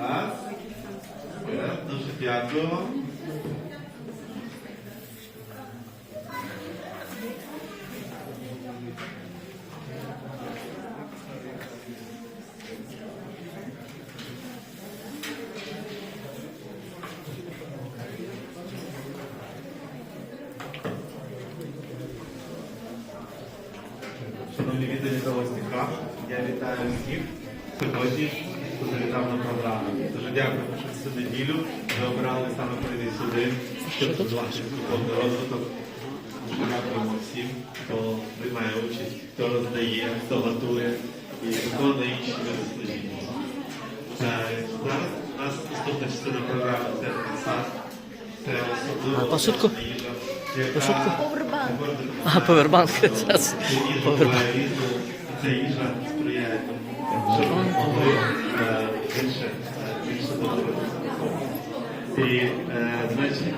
Раз. Е, Дуже дякую вам. Шановні віддані та гості храму, я вітаю всіх сьогодні, на програму. Дуже дякую, що цю неділю ви обрали саме прийти сюди, щоб побачити духовний розвиток. Дуже дякуємо всім, хто приймає участь, хто роздає, хто готує і виконує інші служіння. Е, Зараз у нас наступна частина програми це сад. Це особливо посудку? Посудку? говорить А, повербанк. Повербанк. ця їжа сприяє тому, щоб могли е, більше, більше. І, е, значить,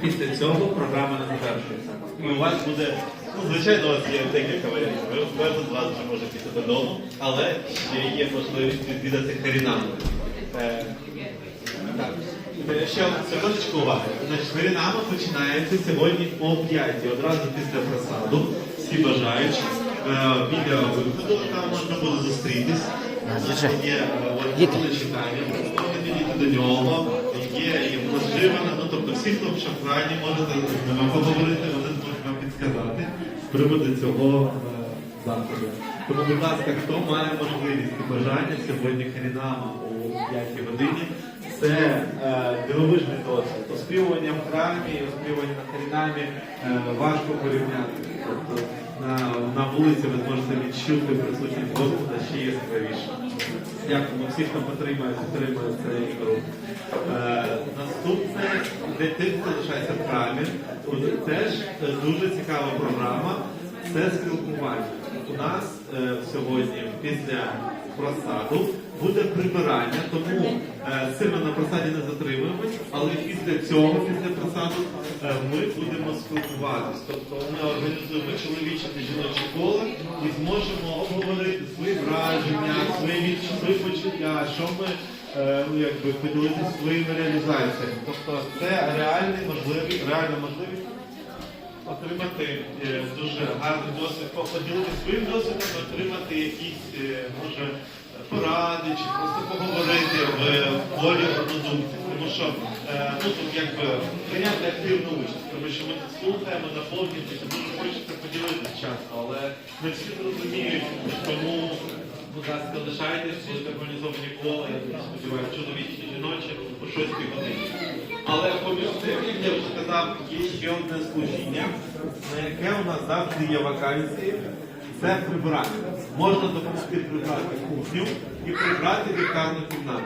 після цього програма не завершується. І у вас буде, ну, звичайно, у вас є декілька варіантів. Ви кожен з вас вже може піти додому, але ще є можливість відвідати Харінаму. Е, так. Е, Ще секундочку уваги. Значить, Харінама починається сьогодні о 5, одразу після просаду. Всі бажаючі. Е, Біля виходу там можна буде зустрітись. Держи. Е, Діти. до нього. Є і ну тобто всі, хто в шафрані, можете з ними поговорити, вони зможуть вам підсказати з приводу цього е, заходу. Тому, будь ласка, хто має можливість і бажання сьогодні Харінама о 5 годині, це е, дивовижний досвід. Оспівування в храмі, і оспівування на Харінамі е, важко порівняти. Тобто на, на вулиці ви зможете відчути присутність Господа ще яскравіше. Дякуємо всіх, хто підтримує, підтримує цей ігру. Е, наступне дитинство лишається в храмі, тут теж е, дуже цікава програма. Це спілкування. У нас е, сьогодні після просаду буде прибирання, тому е, сильно на просаді не затримуємось, але після цього, після просаду, е, ми будемо спілкуватись. Тобто ми організуємо чоловіче та жіноче коло і зможемо обговорити свої враження, свої відчуття, свої почуття, що ми е, ну, якби поділитися своїми реалізаціями. Тобто це реальний можливий, реальна можливість отримати е, дуже гарний досвід, поділитися своїм досвідом, отримати якісь, е, може, поради чи просто поговорити в полі однодумців. Тому що е, ну, тут якби прийняти активну участь, тому що ми слухаємо, наповнюємося, дуже хочеться поділитися часто, але не всі зрозуміють, тому, будь ласка, лишайтесь, будуть організовані кола, я сподіваюся, чоловічі, жіночі о 6 годині. Але поміж тим, як я вже сказав, є ще одне служіння, на яке у нас завжди є вакансії. Це прибирання. Можна допомогти прибрати кухню і прибрати лікарну кімнату.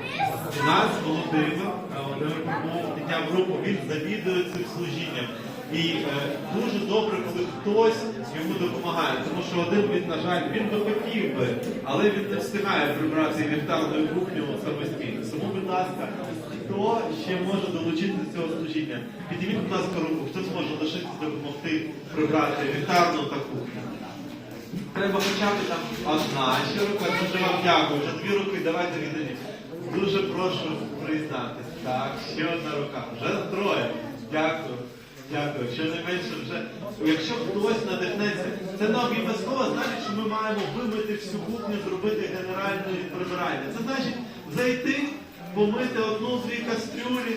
У нас Володимир, е, Володимир дитя в групу, він завідує цим служінням. І е, дуже добре, коли хтось йому допомагає, тому що один він, на жаль, він би хотів би, але він не встигає прибрати ліхтарну кухню самостійно. Тому, будь ласка, хто ще може долучитися до цього служіння? Підніміть, будь ласка, руку, хто зможе лишитися допомогти прибрати ліхтарну та кухню. Треба хоча б там одна ще рука. Дуже вам дякую. Вже дві руки давайте віддані. Дуже прошу приєднатися. Так, ще одна рука. Вже троє. Дякую. Дякую. Що менше вже. Якщо хтось надихнеться, це не обов'язково значить, що ми маємо вимити всю кухню, зробити генеральне прибирання. Це значить зайти, помити одну-дві кастрюлі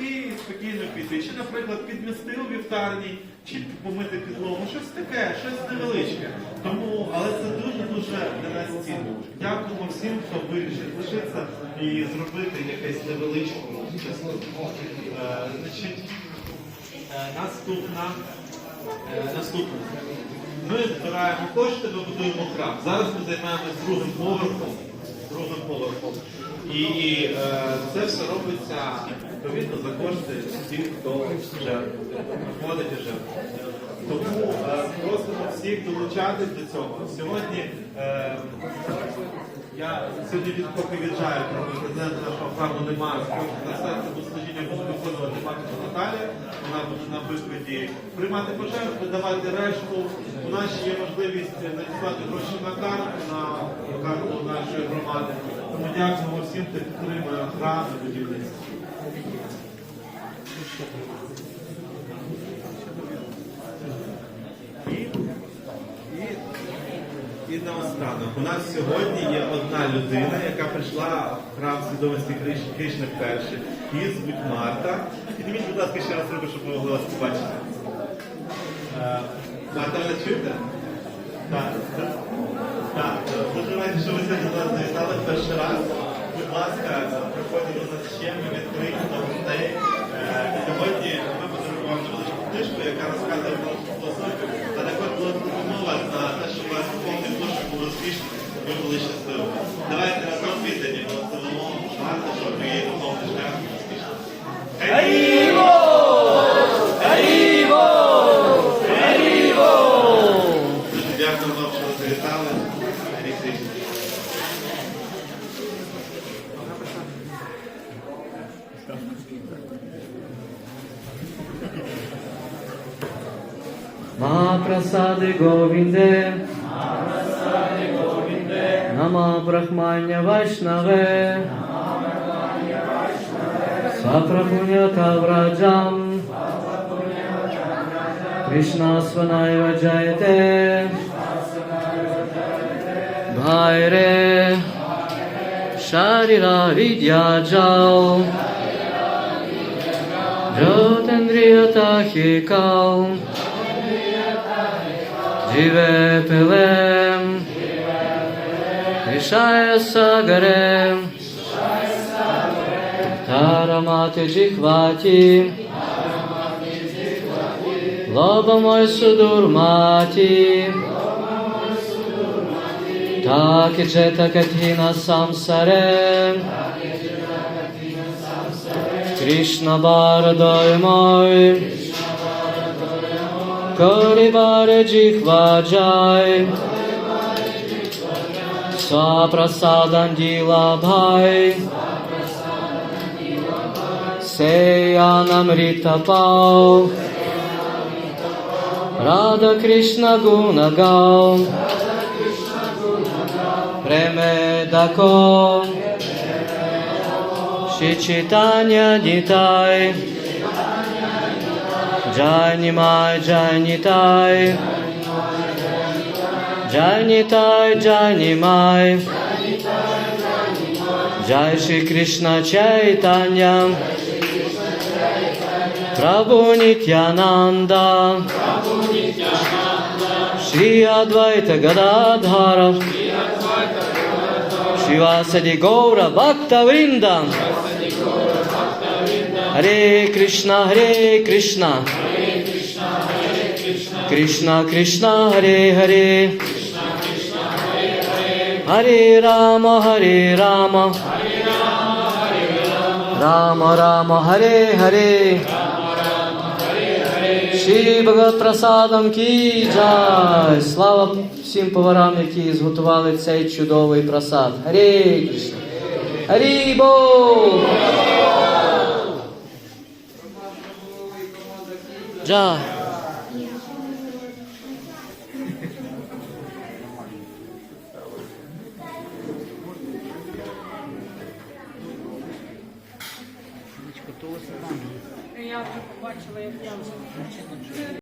і спокійно піти. Чи, наприклад, підмістив у вівтарні, чи помити підлогу, щось таке, щось невеличке. Тому, але це дуже-дуже для нас цінно. Дякуємо всім, хто вирішив лишитися і зробити якесь невеличку. Е, значить, е, наступна. Е, наступна. Ми збираємо кошти, ми будуємо храм. Зараз ми займаємося другим поверхом. Другим поверхом. І е, це все робиться відповідно за кошти всіх, хто вже і жертвує. Тому е, просимо всіх долучатись до цього. Сьогодні е, я сьогодні від, поки віджаю, тому президента нашого храму немає, на серце до служіння буде виконувати матір Наталя. Вона буде на прикладі приймати пожертви, давати решту. У нас ще є можливість надіслати гроші на карту, на карту нашої громади. Тому дякуємо всім, хто підтримує храм і будівництво. І, і, наостанок, у нас сьогодні є одна людина, яка прийшла в храм свідомості Криш- Кришни вперше. Її звуть Марта. Підніміть, будь ласка, ще раз руку, щоб ми могли вас побачити. Е, Марта, чуєте? Так. Так, дуже раді, що ви сьогодні до нас завітали перший раз. Будь ласка, приходьте до нас ще, ми відкриті до гостей. Е, Сьогодні ми подарували невеличку книжку, яка розказує про філософію, а також була допомога на те, щоб у вас повний кошик був успішний, ви були щасливі. Махапрасади Говінде. Нама Брахмання Вайшнаве. Свапрапунята Враджам. Кришна Сванайва Джаяте. Бхайре. Шарира Видяджал. Jyotendriyata hikal. Живе пилем, Рішає сагарем, Тарамати джихваті, Лобамой судурматі, Так і джета катіна самсарем, Кришна барадой мой, Kali Varji Khvajai Saprasadam Dilabhai Seyanam Ritapau Radha Krishna Gunagau Premedako Shri Shichitanya Nitai Джанимай, Джанитай, Джанитай, Джанимай, Джай Шри Кришна Чайтанья, Прабhu Нитянанда, Шри Адвайта Гададхара, Шивасади Гаура Бхакта Вринда, Харе Кришна, Харе Кришна, Кришна Кришна, Харе Харе, Харе Рама, Харе Рама, Рама Рама, Харе Харе, Шрі Бхагават Прасадам Кі Джай! Слава всім поварам, які зготували цей чудовий прасад. Харе Кришна! Харі Бог! Джай!